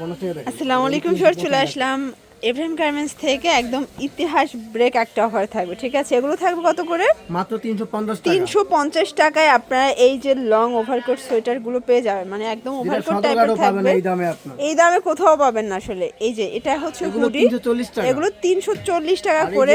আসসালামু আলাইকুম স্যার চলে আসলাম। এভরেম গার্মেন্টস থেকে একদম ইতিহাস ব্রেক একটা অফার থাকবে ঠিক আছে? এগুলো থাকবে কত করে? মাত্র তিনশো পঞ্চাশ তিনশো পঞ্চাশ টাকায় আপনারা এই যে লং ওভারকোট সোয়েটারগুলো পেয়ে যাবেন। মানে একদম ওভারকোট টাইপের থাকবে। এই দামে এই দামে কোথাও পাবেন না আসলে। এই যে এটা হচ্ছে হুডি এগুলো তিনশো চল্লিশ টাকা করে।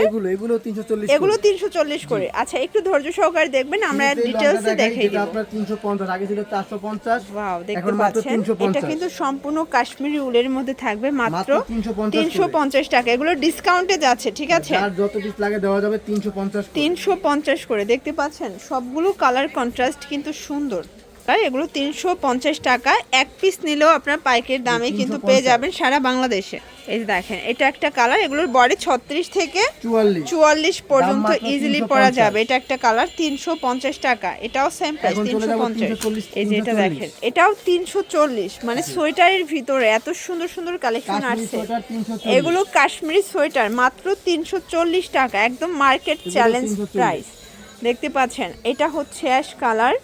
এগুলো তিনশো চল্লিশ করে। আচ্ছা একটু ধৈর্য সহকারে দেখবেন আমরা ডিটেলসে দেখাই দিব। আপনার তিনশো পঞ্চাশ আগে ছিল চারশো পঞ্চাশ দেখতে পাচ্ছেন। এটা কিন্তু সম্পূর্ণ কাশ্মীরি উলের মধ্যে থাকবে মাত্র মাত্র 350 তিনশো পঞ্চাশ টাকা এগুলো ডিসকাউন্টে যাচ্ছে ঠিক আছে? আর যত পিস লাগে দেওয়া যাবে তিনশো পঞ্চাশ তিনশো পঞ্চাশ করে দেখতে পাচ্ছেন? সবগুলো কালার কন্ট্রাস্ট কিন্তু সুন্দর। আর এগুলো তিনশো পঞ্চাশ টাকা। এক পিস নিলেও আপনার পাইকের দামে কিন্তু পেয়ে যাবেন সারা বাংলাদেশে। এই যে দেখেন এটা একটা কালার এগুলোর বডি ছত্রিশ থেকে চুয়াল্লিশ। চুয়াল্লিশ পর্যন্ত ইজিলি পরা যাবে। এটা একটা কালার তিনশো পঞ্চাশ টাকা। এটাও সেম প্রাইস তিনশো পঞ্চাশ। এই যে এটা দেখেন এটাও তিনশো চল্লিশ। মানে সোয়েটারের ভিতরে এত সুন্দর সুন্দর কালেকশন আসছে এগুলো কাশ্মীরি সোয়েটার মাত্র তিনশো চল্লিশ টাকা। একদম মার্কেট চ্যালেঞ্জ প্রাইস দেখতে পাচ্ছেন এটা হচ্ছে অ্যাশ কালার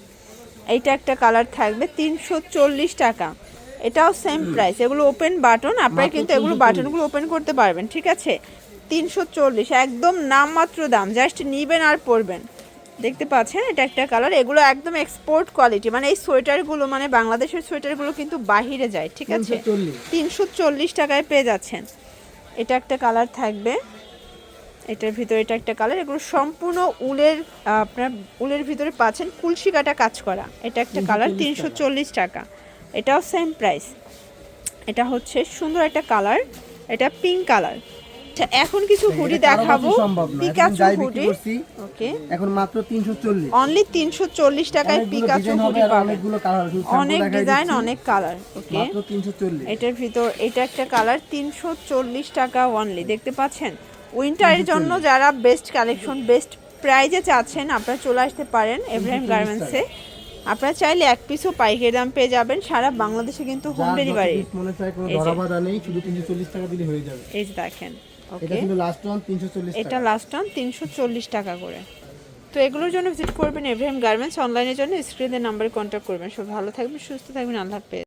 এইটা একটা কালার থাকবে তিনশো চল্লিশ টাকা। এটাও সেম প্রাইস এগুলো ওপেন বাটন আপনারা কিন্তু এগুলো বাটনগুলো ওপেন করতে পারবেন ঠিক আছে? তিনশো চল্লিশ একদম নামমাত্র দাম জাস্ট নিবেন আর পরবেন। দেখতে পাচ্ছেন এটা একটা কালার। এগুলো একদম এক্সপোর্ট কোয়ালিটি মানে এই সোয়েটারগুলো মানে বাংলাদেশের সোয়েটারগুলো কিন্তু বাহিরে যায় ঠিক আছে? তিনশো চল্লিশ। তিনশো চল্লিশ টাকায় পেয়ে যাচ্ছেন। এটা একটা কালার থাকবে। এটার ভিতরে এটা একটা কালার এগুলো সম্পূর্ণ উলের আপনার উলের ভিতরে পাচ্ছেন কুলসি কাটা কাজ করা। এটা একটা কালার তিনশো চল্লিশ টাকা। এটাও সেম প্রাইস এটা হচ্ছে সুন্দর একটা কালার। এটা পিঙ্ক কালার। আচ্ছা এখন কিছু হুডি দেখাবো। পিকাচু হুডি ওকে এখন মাত্র তিনশো চল্লিশ। অনলি তিনশো চল্লিশ টাকায় অনেকগুলো পিকাচু হুডি পাবেন। অনেক ডিজাইন অনেক কালার। ওকে মাত্র তিনশো চল্লিশ। এটার ভিতর এটা একটা কালার তিনশো চল্লিশ টাকা অনলি দেখতে পাচ্ছেন? উইন্টারের জন্য যারা বেস্ট কালেকশন বেস্ট প্রাইজে চাচ্ছেন আপনারা চলে আসতে পারেন এব্রাহিম গার্মেন্টসে আপনারা চাইলে এক পিসও পাইকারি দাম পেয়ে যাবেন সারা বাংলাদেশে কিন্তু হোম ডেলিভারি মনে চায় কোনো এই যে। ধরা বাঁধা নেই শুধু তিনশো চল্লিশ টাকা দিলে হয়ে যাবে। এই যে দেখেন এটা কিন্তু লাস্ট ওয়ান তিনশো চল্লিশ এটা লাস্ট তিনশো চল্লিশ টাকা করে। তো এগুলোর জন্য ভিজিট করবেন এব্রাহিম গার্মেন্টস অনলাইনের জন্য স্ক্রিনের নাম্বারে কন্ট্যাক্ট করবেন। সব ভালো থাকবেন সুস্থ থাকবেন আল্লাহ হাফেজ।